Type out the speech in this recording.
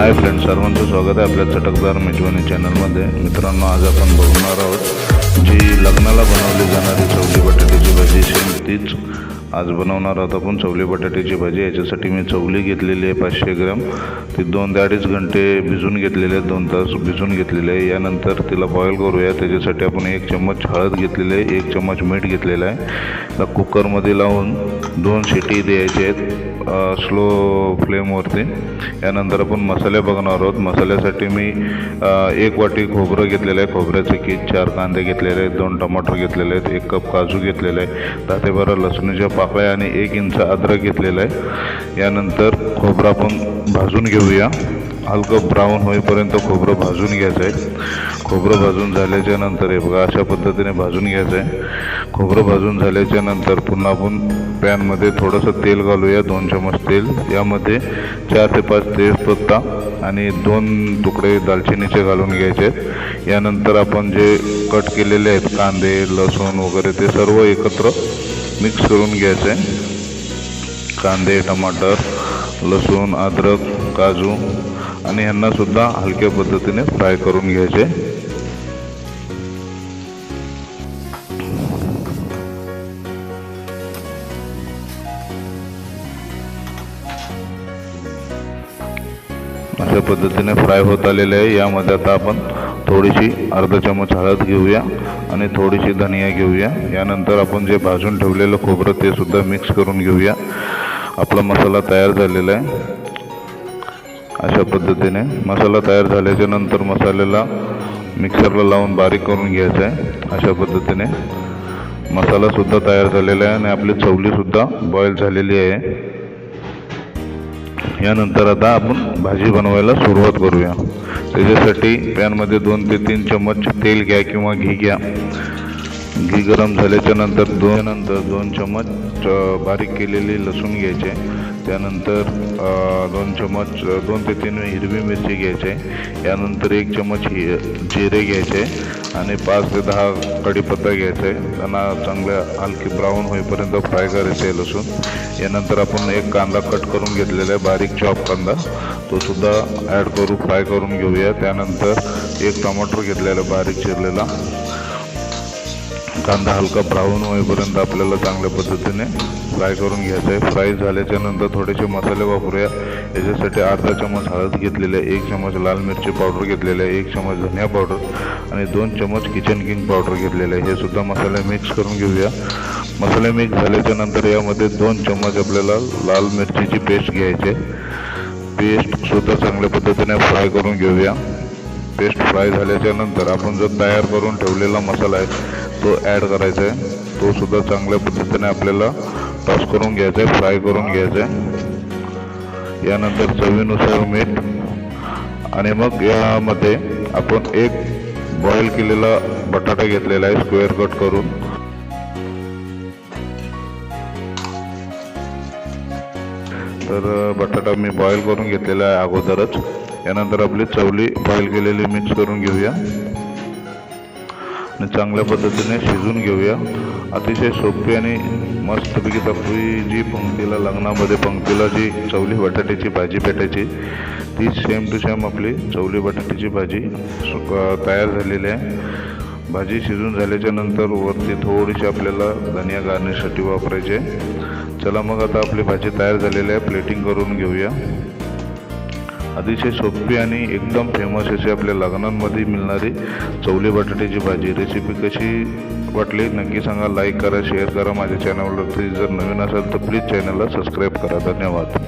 Hi friends सर्वांचं स्वागत आहे आपल्या चटकदार मेजवानी चॅनलमध्ये मित्रांनो आज आपण बघणार आहोत जी लग्नाला बनवली जाणारी चवली बटाट्याची भाजी सेम तीच. आज बनवणार आहोत आपण चवली बटाट्याची भाजी. याच्यासाठी मी चवली घेतलेली आहे पाचशे ग्रॅम. ती दोन ते अडीच घंटे भिजून घेतलेले आहेत दोन तास भिजून घेतलेले आहे. यानंतर तिला बॉईल करूया. त्याच्यासाठी आपण एक चम्मच हळद घेतलेली आहे एक चम्मच मीठ घेतलेलं आहे. त्या कुकरमध्ये लावून दोन शिटी द्यायचे आहेत स्लो फ्लेमवरती यानंतर आपण मसाले बघणार आहोत. मसाल्यासाठी मी एक वाटी खोबरं घेतलेलं आहे. खोबऱ्याचे की चार कांदे घेतलेले आहेत दोन टमाटर घेतलेले आहेत एक कप काजू घेतलेला आहे दहा ते बारा लसणीच्या पाकळ्या आणि एक इंच अद्रक घेतलेलं आहे. यानंतर खोबरं आपण भाजून घेऊया. हलकं ब्राऊन होईपर्यंत खोबरं भाजून घ्यायचं आहे. खोबरं भाजून झाल्याच्यानंतर हे बघा अशा पद्धतीने भाजून घ्यायचं आहे. खोबरं भाजून झाल्याच्यानंतर पुन्हा आपण पॅनमध्ये थोडंसं तेल घालूया दोन चमच तेल. यामध्ये चार ते पाच तेजपत्ता आणि दोन तुकडे दालचिनीचे घालून घ्यायचे आहेत. यानंतर आपण जे कट केलेले आहेत कांदे लसूण वगैरे ते सर्व एकत्र मिक्स करून घ्यायचं आहे कांदे टमाटर लसूण अद्रक काजू आणि ह्यांनासुद्धा हलक्या पद्धतीने फ्राय करून घ्यायचे. अशा पद्धतीने फ्राय होत आलेले आहे. यामध्ये आता आपण थोडीशी अर्धा चमच हळद घेऊया आणि थोडीशी धनिया घेऊया. यानंतर आपण जे भाजून ठेवलेलं खोबरं ते सुद्धा मिक्स करून घेऊया. आपला मसाला तयार झालेला आहे. अशा पद्धतीने मसाला तयार झाल्याच्यानंतर मसाल्याला मिक्सरला लावून बारीक करून घ्यायचं आहे. अशा पद्धतीने मसालासुद्धा तयार झालेला आहे आणि आपली चवलीसुद्धा बॉईल झालेली आहे. यानंतर आता आपण भाजी बनवायला सुरुवात करूया. त्याच्यासाठी पॅनमध्ये दोन ते तीन चम्मच तेल घ्या किंवा घी घ्या. घी गरम झाल्याच्यानंतर दोन नंतर दोन चम्मच बारीक केलेली लसूण घ्यायचे. त्यानंतर दोन चम्मच दोन ते तीन हिरवी मिरची घ्यायची. आहे यानंतर एक चम्मच हि जिरे घ्यायचे आणि पाच ते दहा कढीपत्ता घ्यायचा. आहे त्यांना चांगल्या हलकी ब्राऊन होईपर्यंत फ्राय करायचं आहे लसूण. यानंतर आपण एक कांदा कट करून घेतलेला आहे बारीक चॉप कांदा. तो सुद्धा ॲड करू फ्राय करून घेऊया. त्यानंतर एक टमाटर घेतलेला बारीक चिरलेला. कांदा हलका ब्राऊन होईपर्यंत आपल्याला चांगल्या पद्धतीने फ्राय करून घ्यायचं आहे. फ्राय झाल्याच्यानंतर थोडेसे मसाले वापरूया. याच्यासाठी अर्धा चमच हळद घेतलेले आहे. एक चमच लाल मिरची पावडर घेतलेलं आहे. एक चमच धनिया पावडर आणि दोन चमच किचन किंग पावडर घेतलेलं आहे. हे सुद्धा मसाले मिक्स करून घेऊया. मसाले मिक्स झाल्याच्यानंतर यामध्ये दोन चमच आपल्याला लाल मिरचीची पेस्ट घ्यायची पेस्ट सुद्धा चांगल्या पद्धतीने फ्राय करून घेऊया. पेस्ट फ्राय झाल्याच्यानंतर आपण जो तयार करून ठेवलेला मसाला आहे तो ॲड करायचा आहे तो सुद्धा चांगल्या पद्धतीने आपल्याला टॉस करून घ्यायचा आहे फ्राय करून घ्यायचा आहे यानंतर चवीनुसार मीठ आणि मग यामध्ये आपण एक बॉईल केलेला बटाटा घेतलेला आहे स्क्वेअर कट करून. तर बटाटा मी बॉईल करून घेतलेला आहे अगोदरच. यानंतर आपली चवली बॉईल केलेली मिक्स करून घेऊया. आणि चांगल्या पद्धतीने शिजून घेऊया. अतिशय सोपी आणि मस्तपैकी आपली जी पंक्तीला लग्नामध्ये पंक्तीला जी चवली बटाट्याची भाजी पेटायची ती सेम टू सेम आपली चवली बटाट्याची भाजी तयार झालेली आहे. भाजी शिजून झाल्याच्यानंतर वरती थोडीशी आपल्याला धनिया गार्निशसाठी वापरायचे चला मग आता आपली भाजी तयार झालेली आहे. प्लेटिंग करून घेऊया. अतिशय सोपी आणि एकदम फेमस अशी आपल्या लग्नांमध्ये मिळणारी चवली बटाट्याची भाजी. रेसिपी कशी वाटली? नक्की सांगा. लाईक करा शेअर करा माझ्या चॅनलवरती जर नवीन असेल तर प्लीज चॅनलला सबस्क्राईब करा. धन्यवाद.